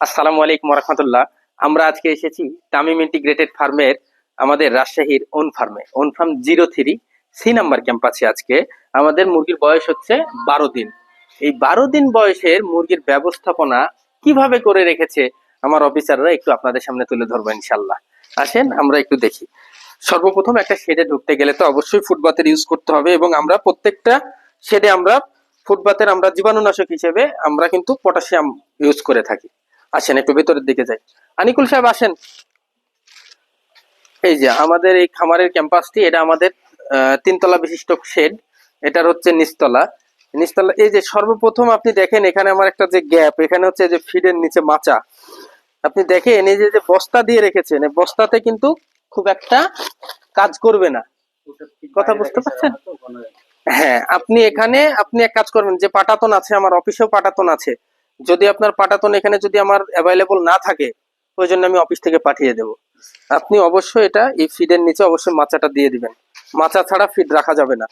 আসসালামু আলাইকুম রহমতুল্লাহ আমরা আজকে এসেছি তামিম ইন্টিগ্রেটেড ফার্মের আমাদের রাজশাহীর ওন ফার্মে। On farm zero three, C number ক্যাম্পাসে আজকে। আমাদের মুরগির বয়স হচ্ছে বারো দিন। এই বারো দিন বয়সের মুরগির ব্যবস্থাপনা কীভাবে করে রেখেছে আমার অফিসাররা একটু আপনাদের সামনে তুলে ধরবো ইনশাল্লাহ আসেন, আমরা একটু দেখি। সর্বপ্রথম একটা শেডে ঢুকতে গেলে তো অবশ্যই ফুটবাতের ইউজ করতে হবে এবং আমরা প্রত্যেকটা শেডে আমরা ফুটবাতের আমরা জীবাণুনাশক হিসেবে আমরা কিন্তু পটাশিয়াম ইউজ করে থাকি। আসেন, একটু ভেতরের দিকে যাই। আনিকুল সাহেব, আসেন। এই যে আমাদের এই খামারের ক্যাম্পাসটি, এটা আমাদের তিনতলা বিশিষ্ট শেড এটার হচ্ছে নিচতলা। নিচতলা, এই যে সর্বপ্রথম আপনি দেখেন, এখানে আমার একটা যে গ্যাপ এখানে হচ্ছে যে ফিডের নিচে মাচা। আপনি দেখেন, এই যে বস্তা দিয়ে রেখেছেন বস্তাতে কিন্তু খুব একটা কাজ করবে না। কথা বুঝতে পারছেন? হ্যাঁ আপনি এখানে, আপনি এক কাজ করবেন, যে পাটাতন আছে, আমার অফিসেও পাটাতন আছে। যদি আপনার পাটাতন এখানে যদি আমার অ্যাভেলেবল না থাকে, ওই জন্য আমি অফিস থেকে পাঠিয়ে দেব। আপনি অবশ্যই এটা এই ফিডের নিচে অবশ্যই মাচাটা দিয়ে দিবেন। মাচা ছাড়া ফিড রাখা যাবে না।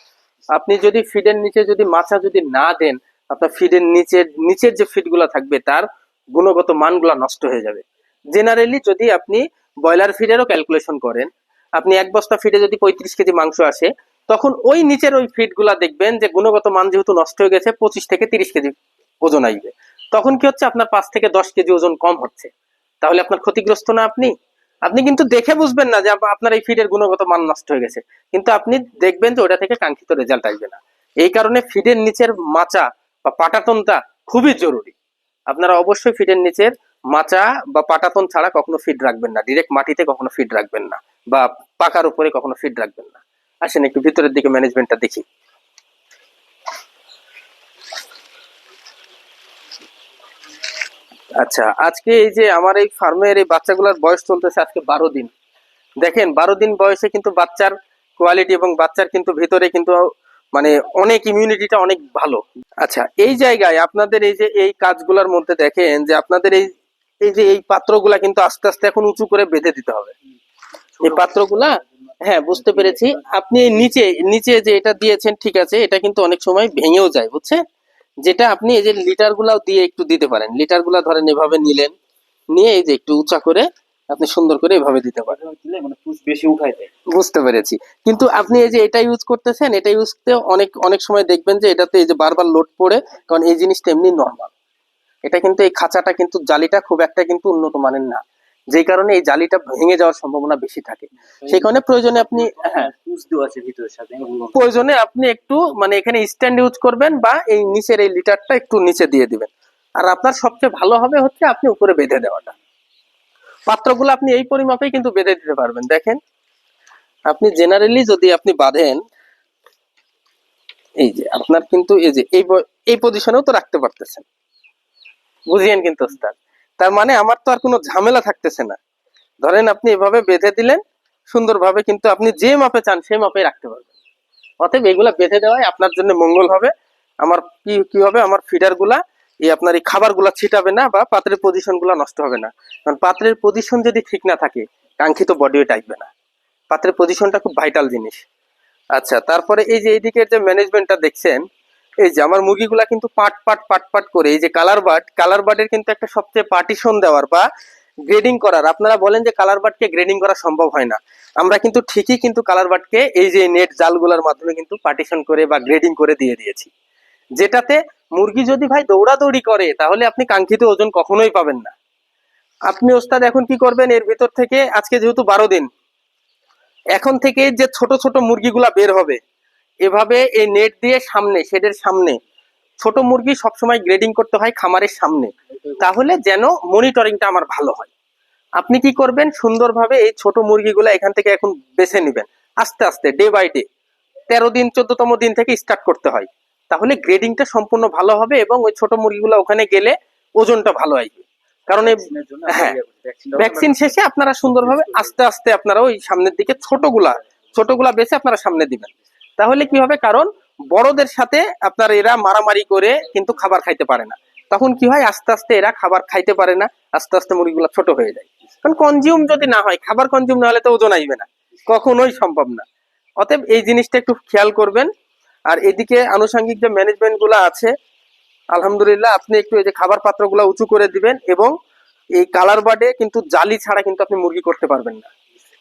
আপনি যদি ফিডের নিচে যদি মাচা যদি না দেন, আপনার ফিডের নিচে, নিচের যে ফিডগুলো থাকবে, তার গুণগত মানগুলা নষ্ট হয়ে যাবে। জেনারেলি যদি আপনি ব্রয়লার ফিডেরও ক্যালকুলেশন করেন, আপনি এক বস্তা ফিডে যদি পঁয়ত্রিশ কেজি মাংস আসে, তখন ওই নিচের ওই ফিডগুলা দেখবেন যে গুণগত মান যেহেতু নষ্ট হয়ে গেছে, পঁচিশ থেকে তিরিশ কেজি ওজন আসবে। তখন কি হচ্ছে? আপনার পাঁচ থেকে দশ কেজি ওজন কম হচ্ছে। তাহলে আপনার ক্ষতিগ্রস্ত না আপনি? আপনি কিন্তু দেখে বুঝবেন না যে আপনার এই ফিডের গুণগত মান নষ্ট হয়ে গেছে। কিন্তু আপনি দেখবেন যে ওটা থেকে কাঙ্ক্ষিত রেজাল্ট আসবে না। এই কারণে ফিডের নিচের মাচা বা পাটাতনটা খুবই জরুরি। আপনারা অবশ্যই ফিডের নিচের মাচা বা পাটাতন ছাড়া কখনো ফিড রাখবেন না। ডিরেক্ট মাটিতে কখনো ফিড রাখবেন না বা পাকার উপরে কখনো ফিড রাখবেন না। আসেন একটু ভিতরের দিকে ম্যানেজমেন্টটা দেখি। আচ্ছা আজকে এই যে আমার এই ফার্মের এই বাচ্চাগুলোর বয়স চলতেছে আজকে বারো দিন। দেখেন, বারো দিন বয়সে কিন্তু বাচ্চার কোয়ালিটি এবং বাচ্চার কিন্তু ভিতরে কিন্তু মানে অনেক ইমিউনিটিটা অনেক ভালো। আচ্ছা এই জায়গায় আপনাদের এই যে এই কাজগুলোর মধ্যে দেখেন যে আপনাদের এই এই যে এই পাত্রগুলা কিন্তু আস্তে আস্তে এখন উঁচু করে বেঁধে দিতে হবে। এই পাত্রগুলা হ্যাঁ বুঝতে পেরেছি। আপনি নিচে নিচে যে এটা দিয়েছেন, ঠিক আছে, এটা কিন্তু অনেক সময় ভেঙেও যায় বুঝছে যেটা আপনি এই যে লিটার গুলাও দিয়ে একটু দিতে পারেন। লিটারগুলা ধরেন এভাবে নিলেন নিয়ে এই যে একটু উঁচা করে আপনি সুন্দর করে এভাবে দিতে পারেন। মানে বেশি উঠাই বুঝতে পেরেছি। কিন্তু আপনি এই যে এটা ইউজ করতেছেন এটা ইউজ করতে অনেক অনেক সময় দেখবেন যে এটাতে এই যে বারবার লোড পড়ে কারণ এই জিনিসটা এমনি নর্মাল এটা কিন্তু এই খাঁচাটা কিন্তু জালিটা খুব একটা কিন্তু উন্নত মানের না। যেই কারণে এই জালিটা ভেঙে যাওয়ার সম্ভাবনা বেশি থাকে। সেই কারণে প্রয়োজনে আপনি হ্যাঁ প্রয়োজনে আপনি একটু মানে এখানে স্ট্যান্ড ইউজ করবেন বা এই নিচের এই লিটারটা একটু নিচে দিয়ে দিবেন। আর আপনার সবচেয়ে ভালো হবে হচ্ছে আপনি উপরে বেঁধে দেওয়াটা। পাত্রগুলো আপনি এই কিন্তু বেঁধে দিতে পারবেন। দেখেন, আপনি জেনারেলি যদি আপনি বাঁধেন, এই যে আপনার কিন্তু এই যে এই এই পজিশনেও তো রাখতে পারতেছেন। বুঝিয়েন কিন্তু তার মানে আমার তো আর কোনো ঝামেলা থাকতেছে না। ধরেন আপনি এভাবে বেঁধে দিলেন সুন্দরভাবে কিন্তু আপনি যে মাপে চান সেই মাপে রাখতে পারবেন। অতএব এগুলা বেঁধে দেওয়াই আপনার জন্য মঙ্গল হবে। আমার কি কি হবে? আমার ফিডারগুলা এই আপনার এই খাবারগুলা ছিটাবে না বা পাত্রের পজিশনগুলা নষ্ট হবে না। কারণ পাত্রের পজিশন যদি ঠিক না থাকে, কাঙ্ক্ষিত বডি ওয়েট আসবে না। পাত্রের পজিশনটা খুব ভাইটাল জিনিস। আচ্ছা তারপরে এই যে এইদিকের যে ম্যানেজমেন্টটা দেখছেন, এই যে আমার মুরগিগুলা কিন্তু পাট পাট পাট পাট করে, এই যে কালার বাট কালার বাটের কিন্তু একটা সবচেয়ে পার্টিশন দেওয়ার বা গ্রেডিং করার। আপনারা বলেন যে কালার বাটকে গ্রেডিং করা সম্ভব হয় না। আমরা কিন্তু ঠিকই কিন্তু কালার বাটকে এই যে নেট জালগুলোর মাধ্যমে কিন্তু পার্টিশন করে বা গ্রেডিং করে দিয়ে দিয়েছি। যেটাতে মুরগি যদি ভাই দৌড়াদৌড়ি করে, তাহলে আপনি কাঙ্ক্ষিত ওজন কখনোই পাবেন না। আপনি ওস্তাদ এখন কি করবেন? এর ভিতর থেকে আজকে যেহেতু বারো দিন, এখন থেকে যে ছোট ছোট মুরগিগুলা বের হবে, এভাবে এই নেট দিয়ে সামনে শেডের সামনে ছোট মুরগি সবসময় গ্রেডিং করতে হয় খামারের সামনে। তাহলে যেন মনিটরিংটা আমার ভালো হয়। আপনি কি করবেন? সুন্দরভাবে এই ছোট মুরগিগুলো এখান থেকে এখন বেছে নেবেন। আস্তে আস্তে ডে বাই ডে তেরো দিন চোদ্দতম দিন থেকে স্টার্ট করতে হয়। তাহলে গ্রেডিংটা সম্পূর্ণ ভালো হবে এবং ওই ছোট মুরগিগুলো ওখানে গেলে ওজনটা ভালো আসবে। কারণ হ্যাঁ। ভ্যাকসিন শেষে আপনারা সুন্দরভাবে আস্তে আস্তে আপনারা ওই সামনের দিকে ছোটগুলা ছোটগুলা বেছে আপনারা সামনে দিবেন। তাহলে কি হবে? কারণ বড়দের সাথে আপনার এরা মারামারি করে কিন্তু খাবার খাইতে পারে না। তখন কি হয়? আস্তে আস্তে এরা খাবার খাইতে পারে না, আস্তে আস্তে মুরগিগুলো ছোট হয়ে যায়। কারণ কনজিউম যদি না হয়, খাবার কনজিউম না হলে তো ওজন আসবে না। কখনোই সম্ভব না। অতএব এই জিনিসটা একটু খেয়াল করবেন। আর এদিকে আনুষঙ্গিক যে ম্যানেজমেন্টগুলো আছে, আলহামদুলিল্লাহ আপনি একটু এই যে খাবার পাত্রগুলো উঁচু করে দিবেন এবং এই কালার বার্ডে কিন্তু জালি ছাড়া কিন্তু আপনি মুরগি করতে পারবেন না।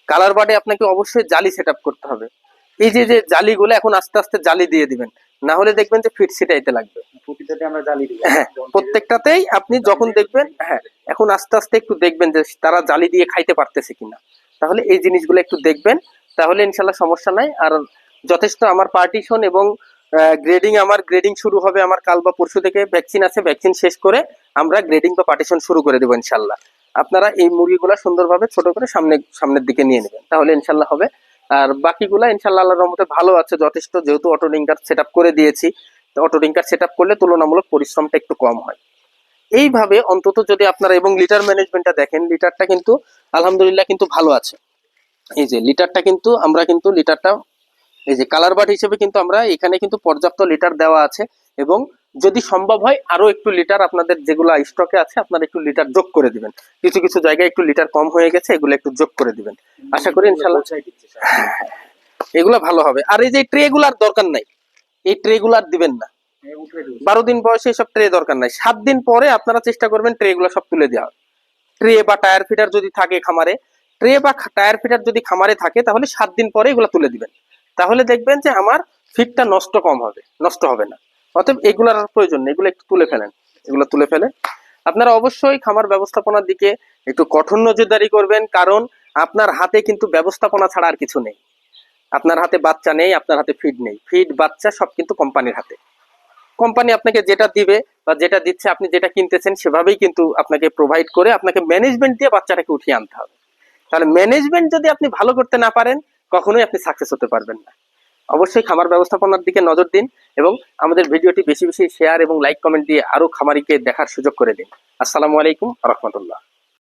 কালার বার্ডে আপনাকে অবশ্যই জালি সেট করতে হবে। এই যে যে জালিগুলো এখন আস্তে আস্তে জালি দিয়ে দিবেন না হলে দেখবেন যে ফিট সেটাইতে লাগবে। হ্যাঁ প্রত্যেকটাতেই আপনি যখন দেখবেন হ্যাঁ এখন আস্তে আস্তে একটু দেখবেন যে তারা জালি দিয়ে খাইতে পারতেছে কিনা। তাহলে এই জিনিসগুলো একটু দেখবেন তাহলে ইনশাল্লাহ সমস্যা নাই। আর যথেষ্ট আমার পার্টিশন এবং গ্রেডিং আমার গ্রেডিং শুরু হবে আমার কাল বা পরশু থেকে। ভ্যাকসিন আছে ভ্যাকসিন শেষ করে আমরা গ্রেডিং বা পার্টিশন শুরু করে দেবো ইনশাল্লাহ। আপনারা এই মুরগিগুলো সুন্দরভাবে ছোট করে সামনে সামনের দিকে নিয়ে নেবেন। তাহলে ইনশাল্লাহ হবে। আর বাকিগুলা ইনশাল্লাহ আল্লাহর রহমতে ভালো আছে, যথেষ্ট। যেহেতু অটো ডিঙ্কার সেট করে দিয়েছি অটো ডিঙ্কার সেট করলে তুলনামূলক পরিশ্রমটা একটু কম হয়। এইভাবে অন্তত যদি আপনারা এবং লিটার ম্যানেজমেন্টটা দেখেন লিটারটা কিন্তু আলহামদুলিল্লাহ কিন্তু ভালো আছে। এই যে লিটারটা কিন্তু, আমরা কিন্তু লিটারটা এই যে কালার বার্ড হিসেবে কিন্তু আমরা এখানে কিন্তু পর্যাপ্ত লিটার দেওয়া আছে এবং যদি সম্ভব হয় আরও একটু লিটার আপনাদের যেগুলো স্টকে আছে আপনারা একটু লিটার যোগ করে দিবেন। কিছু কিছু জায়গায় একটু লিটার কম হয়ে গেছে এগুলো একটু যোগ করে দিবেন। আশা করি ইনশাল্লাহ এগুলো ভালো হবে। আর এই যে ট্রে গুলার দরকার নাই এই ট্রে গুলার দিবেন না। হ্যাঁ। বারো দিন বয়সে সব ট্রে দরকার নাই। সাত দিন পরে আপনারা চেষ্টা করবেন ট্রে গুলো সব তুলে দেওয়া ট্রে বা টায়ার ফিটার যদি থাকে খামারে ট্রে বা টায়ার ফিটার যদি খামারে থাকে তাহলে সাত দিন পরে এগুলো তুলে দিবেন। তাহলে দেখবেন যে আমার ফিটটা নষ্ট কম হবে নষ্ট হবে না। অতএব এগুলার আর প্রয়োজন নেই, এগুলো একটু তুলে ফেলেন, এগুলো তুলে ফেলে। আপনারা অবশ্যই খামার ব্যবস্থাপনার দিকে একটু কঠোর নজরদারি করবেন, কারণ আপনার হাতে কিন্তু ব্যবস্থাপনা ছাড়া আর কিছু নেই। আপনার হাতে বাচ্চা নেই, আপনার হাতে ফিড নেই। ফিড বাচ্চা সব কিন্তু কোম্পানির হাতে। কোম্পানি আপনাকে যেটা দিবে বা যেটা দিচ্ছে, আপনি যেটা কিনতেছেন, সেভাবেই কিন্তু আপনাকে প্রোভাইড করে আপনাকে ম্যানেজমেন্ট দিয়ে বাচ্চাটাকে উঠিয়ে আনতে হবে। তাহলে ম্যানেজমেন্ট যদি আপনি ভালো করতে না পারেন, কখনোই আপনি সাকসেস হতে পারবেন না। অবশ্যই খামার ব্যবস্থাপনার দিকে নজর দিন এবং আমাদের ভিডিওটি বেশি বেশি শেয়ার এবং লাইক কমেন্ট দিয়ে আরও খামারিকে দেখার সুযোগ করে দিন। আসসালামু আলাইকুম রহমতুল্লাহ।